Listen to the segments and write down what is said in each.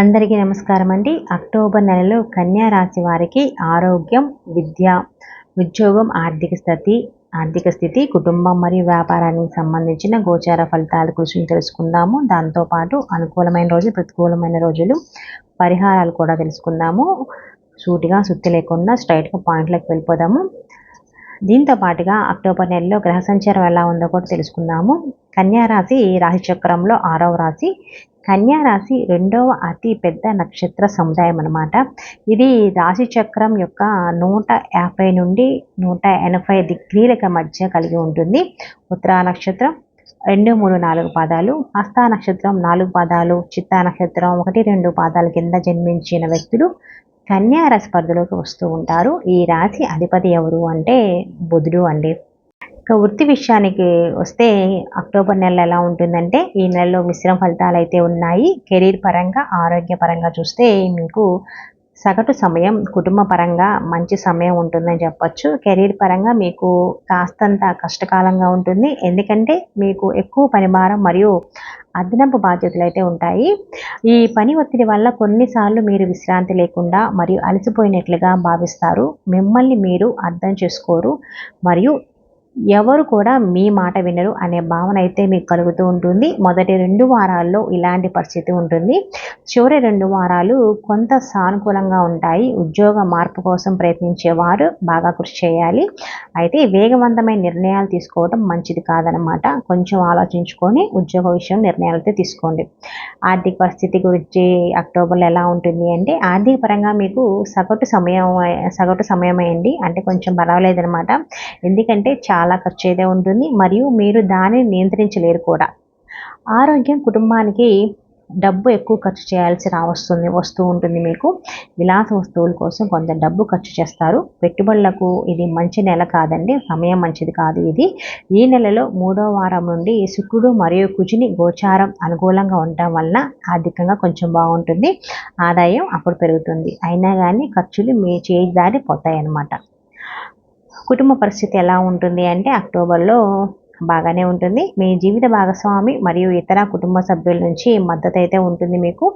అందరికీ నమస్కారం అండి అక్టోబర్ నెలలో కన్యా రాశి వారికి ఆరోగ్యం విద్య ఉద్యోగం ఆర్థిక స్థితి ఆర్థిక స్థితి కుటుంబం మరియు వ్యాపారానికి సంబంధించిన గోచార ఫలితాల గురించి తెలుసుకుందాము. దాంతోపాటు అనుకూలమైన రోజులు ప్రతికూలమైన రోజులు పరిహారాలు కూడా తెలుసుకుందాము. సూటిగా సుత్తి లేకుండా స్ట్రైట్గా పాయింట్లకు వెళ్ళిపోదాము. దీంతో పాటుగా అక్టోబర్ నెలలో గ్రహ సంచారం ఎలా ఉందో కూడా తెలుసుకుందాము. కన్యా రాశి రాశి చక్రంలో ఆరవ రాశి. కన్యా రాశి రెండవ అతి పెద్ద నక్షత్ర సముదాయం అనమాట ఇది రాశి చక్రం యొక్క నూట యాభై నుండి నూట ఎనభై డిగ్రీల మధ్య కలిగి ఉంటుంది. ఉత్తరా నక్షత్రం రెండు మూడు నాలుగు పాదాలు. హస్తా నక్షత్రం నాలుగు పాదాలు. చిత్తా నక్షత్రం ఒకటి రెండు పాదాల కింద జన్మించిన వ్యక్తులు. కన్యార స్పర్ధలోకి వస్తూ ఉంటారు. ఈ రాశి అధిపతి ఎవరు అంటే బుధుడు అండి. ఇక వృత్తి విషయానికి వస్తే అక్టోబర్ నెల ఎలా ఉంటుందంటే ఈ నెలలో మిశ్రమ ఫలితాలు అయితే ఉన్నాయి. కెరీర్ పరంగా ఆరోగ్య పరంగా చూస్తే మీకు సగటు సమయం కుటుంబ పరంగా మంచి సమయం ఉంటుందని చెప్పొచ్చు. కెరీర్ పరంగా మీకు కాస్తంత కష్టకాలంగా ఉంటుంది. ఎందుకంటే మీకు ఎక్కువ పనిభారం మరియు అదనపు బాధ్యతలు అయితే ఉంటాయి. ఈ పని ఒత్తిడి వల్ల కొన్నిసార్లు మీరు విశ్రాంతి లేకుండా మరియు అలసిపోయినట్లుగా భావిస్తారు. మిమ్మల్ని మీరు అర్థం చేసుకోరు మరియు ఎవరు కూడా మీ మాట వినరు అనే భావన అయితే మీకు కలుగుతూ ఉంటుంది. మొదటి రెండు వారాల్లో ఇలాంటి పరిస్థితి ఉంటుంది. చివరి రెండు వారాలు కొంత సానుకూలంగా ఉంటాయి. ఉద్యోగ మార్పు కోసం ప్రయత్నించేవారు బాగా కృషి చేయాలి. అయితే వేగవంతమైన నిర్ణయాలు తీసుకోవడం మంచిది కాదనమాట కొంచెం ఆలోచించుకొని ఉద్యోగ విషయం నిర్ణయాలతో తీసుకోండి. ఆర్థిక పరిస్థితి గురించి అక్టోబర్లో ఎలా ఉంటుంది అంటే ఆర్థిక పరంగా మీకు సగటు సమయం సగటు సమయం అంటే కొంచెం పర్వాలేదనమాట ఎందుకంటే చాలా చాలా ఖర్చు అయితే ఉంటుంది. మరియు మీరు దానిని నియంత్రించలేరు కూడా. ఆరోగ్యం కుటుంబానికి డబ్బు ఎక్కువ ఖర్చు చేయాల్సి రావస్తుంది వస్తూ ఉంటుంది మీకు. విలాస వస్తువుల కోసం కొంత డబ్బు ఖర్చు చేస్తారు. పెట్టుబడులకు ఇది మంచి నెల కాదండి సమయం మంచిది కాదు ఇది. ఈ నెలలో మూడో వారం నుండి శుక్రుడు మరియు కుజిని గోచారం అనుకూలంగా ఉండటం వలన ఆర్థికంగా కొంచెం బాగుంటుంది. ఆదాయం అప్పుడు పెరుగుతుంది. అయినా కానీ ఖర్చులు మీ చేయి దారి పోతాయి అన్నమాట కుటుంబ పరిస్థితి ఎలా ఉంటుంది అంటే అక్టోబర్లో బాగానే ఉంటుంది. మీ జీవిత భాగస్వామి మరియు ఇతర కుటుంబ సభ్యుల నుంచి మద్దతు అయితే ఉంటుంది మీకు.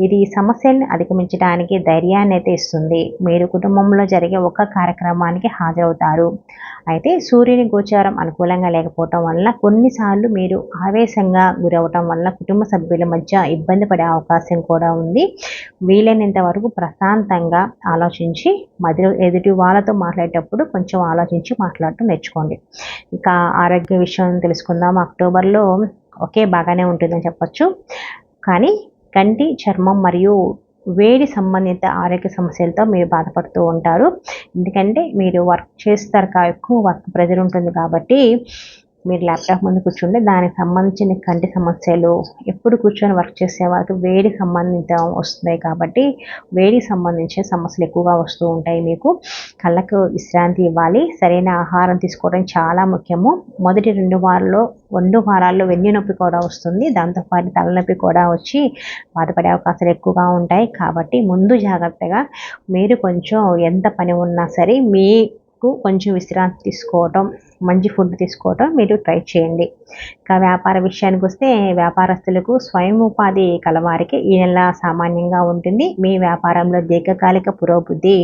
ఇది సమస్యల్ని అధిగమించడానికి ధైర్యాన్ని అయితే ఇస్తుంది. మీరు కుటుంబంలో జరిగే ఒక కార్యక్రమానికి హాజరవుతారు. అయితే సూర్యుని గోచారం అనుకూలంగా లేకపోవటం వల్ల కొన్నిసార్లు మీరు ఆవేశంగా గురవటం వల్ల కుటుంబ సభ్యుల మధ్య ఇబ్బంది పడే అవకాశం కూడా ఉంది. వీలైనంత వరకు ప్రశాంతంగా ఆలోచించి మధ్య ఎదుటి వాళ్ళతో మాట్లాడేటప్పుడు కొంచెం ఆలోచించి మాట్లాడటం నేర్చుకోండి. ఇంకా ఆరోగ్య విషయం విషయం తెలుసుకుందాం. అక్టోబర్లో ఒకే బాగానే ఉంటుందని చెప్పచ్చు. కానీ కంటి చర్మం మరియు వేడి సంబంధిత ఆరోగ్య సమస్యలతో మీరు బాధపడుతూ ఉంటారు. ఎందుకంటే మీరు వర్క్ చేస్తారు ఎక్కువ వర్క్ ప్రెజర్ ఉంటుంది కాబట్టి మీరు ల్యాప్టాప్ ముందు కూర్చుంటే దానికి సంబంధించిన కంటి సమస్యలు ఎప్పుడు కూర్చొని వర్క్ చేసే వారికి వేడి సంబంధిత వస్తున్నాయి కాబట్టి వేడి సంబంధించిన సమస్యలు ఎక్కువగా వస్తూ ఉంటాయి మీకు. కళ్ళకు విశ్రాంతి ఇవ్వాలి సరైన ఆహారం తీసుకోవడం చాలా ముఖ్యము. మొదటి రెండు వారాల్లో రెండు వారాల్లో వెన్ను నొప్పి కూడా వస్తుంది. దాంతోపాటు తలనొప్పి కూడా వచ్చి బాధపడే అవకాశాలు ఎక్కువగా ఉంటాయి. కాబట్టి ముందు జాగ్రత్తగా మీరు కొంచెం ఎంత పని ఉన్నా సరే మీ కొంచెం విశ్రాంతి తీసుకోవటం మంచి ఫుడ్ తీసుకోవటం మీరు ట్రై చేయండి. ఇంకా వ్యాపార విషయానికి వస్తే వ్యాపారస్తులకు స్వయం ఉపాధి కలవారికి ఈ నెల సామాన్యంగా ఉంటుంది. మీ వ్యాపారంలో దీర్ఘకాలిక పురోభివృద్ధి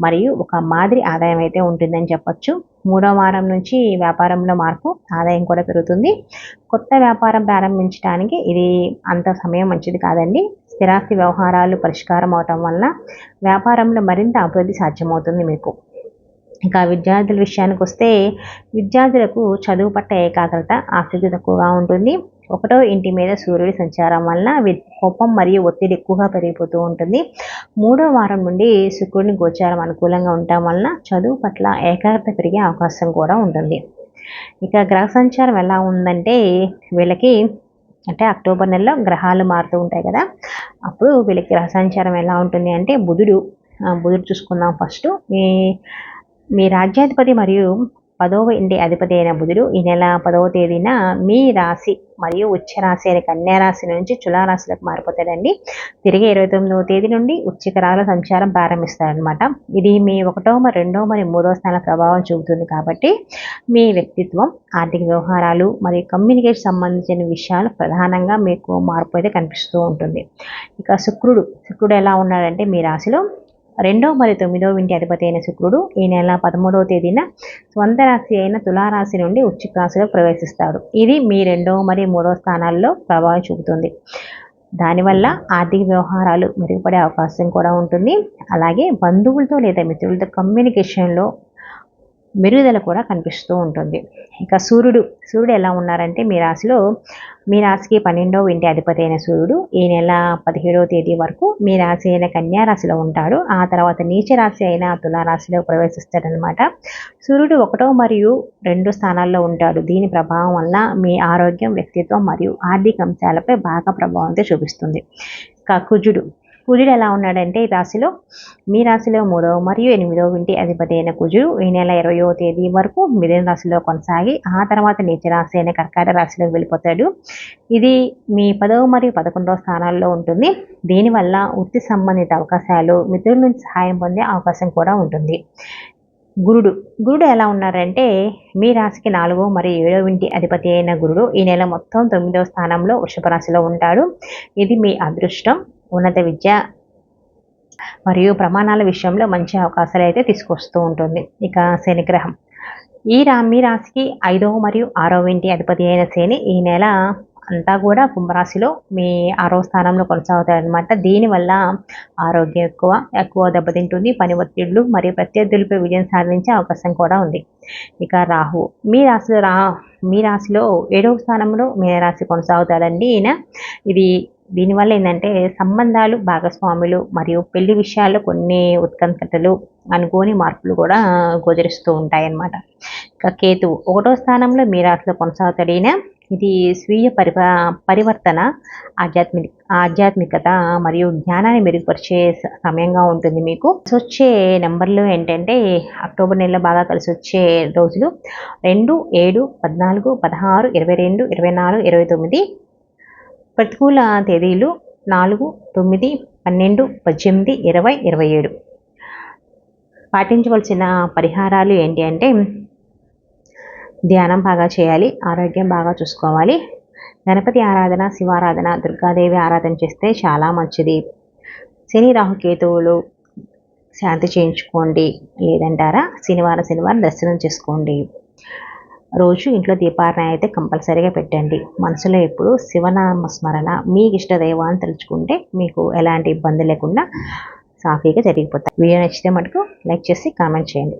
మరియు ఒక మాదిరి ఆదాయం అయితే ఉంటుందని చెప్పొచ్చు. మూడో వారం నుంచి వ్యాపారంలో మార్పు ఆదాయం కూడా పెరుగుతుంది. కొత్త వ్యాపారం ప్రారంభించడానికి ఇది అంత సమయం మంచిది కాదండి. స్థిరాస్తి వ్యవహారాలు పరిష్కారం అవటం వల్ల వ్యాపారంలో మరింత అభివృద్ధి సాధ్యమవుతుంది మీకు. ఇంకా విద్యార్థుల విషయానికి వస్తే విద్యార్థులకు చదువు పట్ల ఏకాగ్రత ఆసక్తి తక్కువగా ఉంటుంది. ఒకటో ఇంటి మీద సూర్యుడి సంచారం వలన కోపం మరియు ఒత్తిడి ఎక్కువగా పెరిగిపోతూ ఉంటుంది. మూడో వారం నుండి శుక్రుడిని గోచారం అనుకూలంగా ఉండటం వలన చదువు పట్ల ఏకాగ్రత పెరిగే అవకాశం కూడా ఉంటుంది. ఇక గ్రహ సంచారం ఎలా ఉందంటే వీళ్ళకి అంటే అక్టోబర్ నెలలో గ్రహాలు మారుతూ ఉంటాయి కదా. అప్పుడు వీళ్ళకి గ్రహ సంచారం ఎలా ఉంటుంది అంటే బుధుడు బుధుడు చూసుకుందాం ఫస్ట్. ఈ మీ రాజ్యాధిపతి మరియు పదవ ఇంటి అధిపతి అయిన బుధుడు ఈ నెల పదవ తేదీన మీ రాశి మరియు ఉచ్చ రాశి అయిన కన్యా రాశి నుంచి తులారాశిలోకి మారిపోతాడండి. తిరిగి ఇరవై తొమ్మిదవ తేదీ నుండి ఉచ్చిక సంచారం ప్రారంభిస్తారనమాట ఇది మీ ఒకటవ మరి రెండవ మరి మూడవ స్థాన ప్రభావం చూపుతుంది కాబట్టి మీ వ్యక్తిత్వం ఆర్థిక వ్యవహారాలు మరియు కమ్యూనికేషన్ సంబంధించిన విషయాలు ప్రధానంగా మీకు మార్పు అయితే కనిపిస్తూ ఉంటుంది. ఇక శుక్రుడు శుక్రుడు ఎలా ఉన్నాడంటే మీ రాశిలో రెండో మరియు తొమ్మిదో ఇంటి అధిపతి అయిన శుక్రుడు ఈ నెల పదమూడవ తేదీన స్వంత రాశి అయిన తులారాశి నుండి ఉచ్చిక రాశిలో ప్రవేశిస్తాడు. ఇది మీ రెండవ మరియు మూడవ స్థానాల్లో ప్రభావం చూపుతుంది. దానివల్ల ఆర్థిక వ్యవహారాలు మెరుగుపడే అవకాశం కూడా ఉంటుంది. అలాగే బంధువులతో లేదా మిత్రులతో కమ్యూనికేషన్లో మెరుగుదల కూడా కనిపిస్తూ ఉంటుంది. ఇక సూర్యుడు సూర్యుడు ఎలా ఉన్నారంటే మీ రాశిలో మీ రాశికి పన్నెండవ ఇంటి అధిపతి అయిన సూర్యుడు ఈ నెల పదిహేడవ తేదీ వరకు మీ రాశి అయిన కన్యా రాశిలో ఉంటాడు. ఆ తర్వాత నీచ రాశి అయిన తులారాశిలో ప్రవేశిస్తాడనమాట సూర్యుడు ఒకటో మరియు రెండు స్థానాల్లో ఉంటాడు. దీని ప్రభావం వల్ల మీ ఆరోగ్యం వ్యక్తిత్వం మరియు ఆర్థిక అంశాలపై బాగా ప్రభావం చూపిస్తుంది. ఇక కుజుడు కుజుడు ఎలా ఉన్నాడంటే ఈ రాశిలో మీ రాశిలో మూడవ మరియు ఎనిమిదవ ఇంటి అధిపతి అయిన కుజుడు ఈ నెల ఇరవయో తేదీ వరకు మిథున రాశిలో కొనసాగి ఆ తర్వాత నీచ రాశి అయిన కర్కాట రాశిలోకి వెళ్ళిపోతాడు. ఇది మీ పదవ మరియు పదకొండవ స్థానాల్లో ఉంటుంది. దీనివల్ల వృత్తి సంబంధిత అవకాశాలు మిత్రుల నుంచి సహాయం పొందే అవకాశం కూడా ఉంటుంది. గురుడు. గురుడు ఎలా ఉన్నారంటే మీ రాశికి నాలుగో మరియు ఏడవ ఇంటి అధిపతి అయిన గురుడు ఈ నెల మొత్తం తొమ్మిదవ స్థానంలో వృషభ రాశిలో ఉంటాడు. ఇది మీ అదృష్టం. ఉన్నత విద్య మరియు ప్రమాణాల విషయంలో మంచి అవకాశాలు అయితే తీసుకొస్తూ ఉంటుంది. ఇక శనిగ్రహం. ఈ రా మీ రాశికి ఐదవ మరియు ఆరవ ఇంటి అధిపతి అయిన శని ఈ నెల అంతా కూడా కుంభరాశిలో మీ ఆరో స్థానంలో కొనసాగుతాయి అనమాట దీనివల్ల ఆరోగ్యం ఎక్కువ ఎక్కువ దెబ్బతింటుంది పని ఒత్తిళ్ళు మరియు ప్రత్యర్థులపై విజయం సాధించే అవకాశం కూడా ఉంది. ఇక రాహు. మీ రాశిలో రా మీ రాశిలో ఏడవ స్థానంలో మీనరాశి కొనసాగుతాడండి ఈయన ఇది దీనివల్ల ఏంటంటే సంబంధాలు భాగస్వాములు మరియు పెళ్ళి విషయాల్లో కొన్ని ఉత్కంఠతలు అనుకోని మార్పులు కూడా గోచరిస్తూ ఉంటాయన్నమాట. ఇక కేతువు ఒకటో స్థానంలో మీ రాశిలో కొనసాగుతాడిన ఇది స్వీయ పరివా పరివర్తన ఆధ్యాత్మిక ఆధ్యాత్మికత మరియు జ్ఞానాన్ని మెరుగుపరిచే సమయంగా ఉంటుంది మీకు. వచ్చే నెంబర్లు ఏంటంటే అక్టోబర్ నెలలో బాగా కలిసి వచ్చే రోజులు రెండు ఏడు పద్నాలుగు పదహారు ఇరవై రెండు ఇరవై నాలుగు ఇరవై తొమ్మిది ప్రతికూల తేదీలు నాలుగు తొమ్మిది పన్నెండు పద్దెనిమిది ఇరవై ఇరవై ఏడు. పాటించవలసిన పరిహారాలు ఏంటి అంటే ధ్యానం బాగా చేయాలి ఆరోగ్యం బాగా చూసుకోవాలి. గణపతి ఆరాధన శివారాధన దుర్గాదేవి ఆరాధన చేస్తే చాలా మంచిది. శని రాహుకేతువులు శాంతి చేయించుకోండి. లేదంటారా? శనివారం శనివారం దర్శనం చేసుకోండి. రోజు ఇంట్లో దీపారణ అయితే కంపల్సరీగా పెట్టండి. మనసులో ఎప్పుడు శివనామ స్మరణ మీకు ఇష్ట దైవాన్ని తలుచుకుంటే మీకు ఎలాంటి ఇబ్బంది లేకుండా సాఫీగా జరిగిపోతాయి. వీడియో నచ్చితే మటుకు లైక్ చేసి కామెంట్ చేయండి.